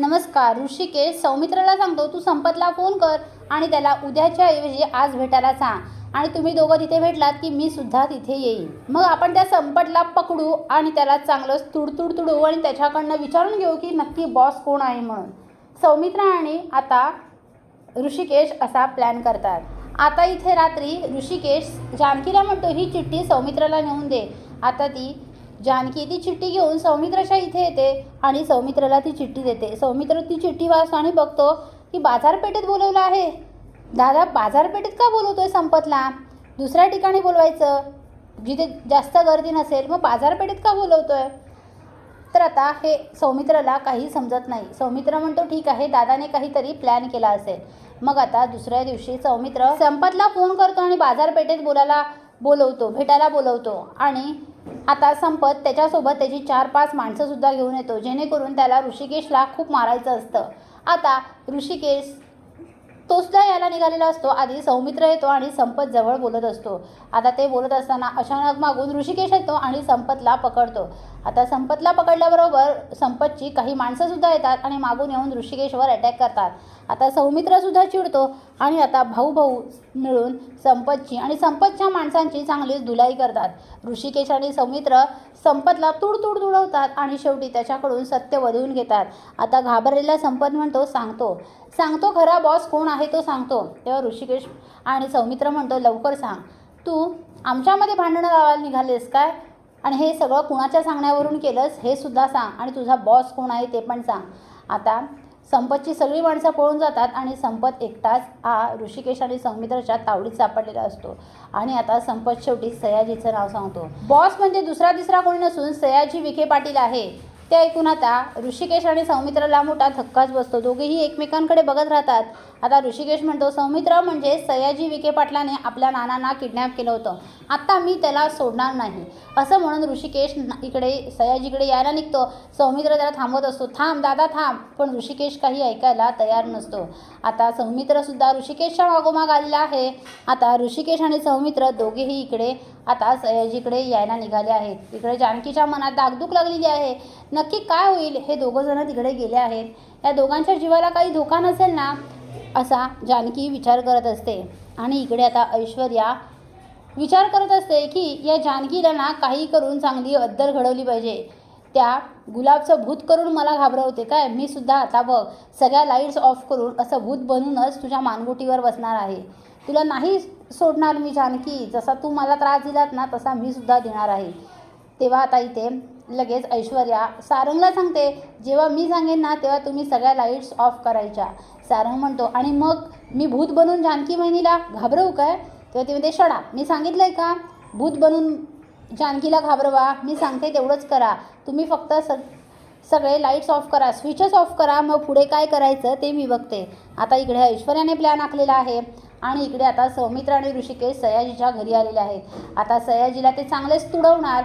नमस्कार ऋषिकेश सौमित्राला सांगतो तू संपतला फोन कर आणि त्याला उद्याच्या ऐवजी आज भेटायला सांग. आणि तुम्ही दोघं तिथे भेटलात की मी सुद्धा तिथे येईन. मग आपण त्या संपतला पकडू आणि त्याला चांगलंच तुडतुड तुडू आणि त्याच्याकडनं विचारून घेऊ की नक्की बॉस कोण आहे म्हणून. सौमित्रा आणि आता ऋषिकेश असा प्लॅन करतात. आता इथे रात्री ऋषिकेश जानकीला म्हणतो ही चिठ्ठी सौमित्राला नेऊन दे. आता ती जानकी ती चिठ्ठी घेऊन सौमित्रच्या इथे येते आणि सौमित्राला ती चिठ्ठी देते. सौमित्र ती चिठ्ठी वाचतो आणि बघतो की बाजारपेठेत बोलवलं आहे. दादा बाजारपेठेत का बोलवतोय संपतला? दुसऱ्या ठिकाणी बोलवायचं. जिथे जास्त गर्दी नसेल मग बाजारपेठेत का बोलवतोय? तर आता हे सौमित्राला काही समजत नाही. सौमित्र म्हणतो ठीक आहे दादाने काहीतरी प्लॅन केला असेल. मग आता दुसऱ्या दिवशी सौमित्र संपतला फोन करतो आणि बाजारपेठेत बोलायला बोलवतो भेटायला बोलवतो. आणि आता संपत त्याच्यासोबत त्याची चार पाच माणसंसुद्धा घेऊन येतो जेणेकरून त्याला ऋषिकेशला खूप मारायचं असतं. आता ऋषिकेश तो सुद्धा यायला निघालेला असतो. आधी सौमित्र येतो आणि संपत जवळ बोलत असतो. आता ते बोलत असताना अचानक मागून ऋषिकेश येतो आणि संपतला पकडतो. आता संपतला पकडल्याबरोबर संपतची काही माणसंसुद्धा येतात आणि मागून येऊन ऋषिकेशवर अटॅक करतात. आता सौमित्रसुद्धा चिडतो आणि आता भाऊ भाऊ मिळून संपतची आणि संपतच्या माणसांची चांगलीच धुलाई करतात. ऋषिकेश आणि सौमित्र संपतला तुडतुड तुडवतात आणि शेवटी त्याच्याकडून सत्य वधवून घेतात. आता घाबरलेला संपत म्हणतो सांगतो. सांगतो खरा बॉस कोण आहे? तो सांगतो. तेव्हा ऋषिकेश आणि सौमित्र म्हणतो लवकर सांग. तू आमच्यामध्ये भांडणं लावायला निघालेस काय? आणि हे सगळं कुणाच्या सांगण्यावरून केलंस हे सुद्धा सांग. आणि तुझा बॉस कोण आहे ते पण सांग. आता संपतची सगळी माणसं पळून जातात आणि संपत एकटाच हा ऋषिकेश आणि सौमित्रच्या तावडीत सापडलेला असतो. आणि आता संपत शेवटी सयाजीचं नाव सांगतो. बॉस म्हणजे दुसरा तिसरा कोणी नसून सयाजी विखे पाटील आहे. ते ऐकून आता ऋषिकेश आणि सौमित्राला मोठा धक्काच बसतो. दोघेही एकमेकांकडे बघत राहतात. आता ऋषिकेश म्हणतो सौमित्र म्हणजे सयाजी विखे पाटलाने आपल्या नानांना किडनॅप केलं होतं. आत्ता मी त्याला सोडणार नाही. असं म्हणून ऋषिकेश इकडे सयाजीकडे यायला निघतो. सौमित्र त्याला थांबवत असतो. थांब दादा थांब. पण ऋषिकेश काही ऐकायला तयार नसतो. आता सौमित्रसुद्धा ऋषिकेशच्या मागोमाग आलेला आहे. आता ऋषिकेश आणि सौमित्र दोघेही इकडे आता सयाजीकडे यायला निघाले आहेत. इकडे जानकीच्या मनात दागदूक लागलेली आहे. न नक्की काय होईल हे दोघं जण तिकडे गेले आहेत. या दोघांच्या जीवाला काही धोका नसेल ना असा जानकी विचार करत असते. आणि इकडे आता ऐश्वर्या विचार करत असते की या जानकीला ना काही करून चांगली अद्दल घडवली पाहिजे. त्या गुलाबचं भूत करून मला घाबरवते काय? मी सुद्धा आता बघ सगळ्या लाईट्स ऑफ करून असं भूत बनूनच तुझ्या मानगुटीवर बसणार आहे. तुला नाही सोडणार मी जानकी. जसा तू मला त्रास दिलात ना तसा मी सुद्धा देणार आहे. तेव्हा आता इथे लगेच ऐश्वर्या सारंगला सांगते जेव्हा मी सांगेन ना तेव्हा तुम्ही सगळ्या लाईट्स ऑफ करायच्या. सारंग म्हणतो आणि मग मी भूत बनून जानकी बहिणीला घाबरवू काय? तेव्हा ते म्हणते शडा मी सांगितलं आहे का? भूत बनून जानकीला घाबरवा मी सांगते तेवढंच करा. तुम्ही फक्त स सगळे लाईट्स ऑफ करा स्विचेस ऑफ करा मग पुढे काय करायचं ते मी बघते. आता इकडे ऐश्वर्याने प्लॅन आखलेला आहे आणि इकडे आता सौमित्र आणि ऋषिकेश सयाजीच्या घरी आलेले आहेत. आता सयाजीला ते चांगलेच तुडवणार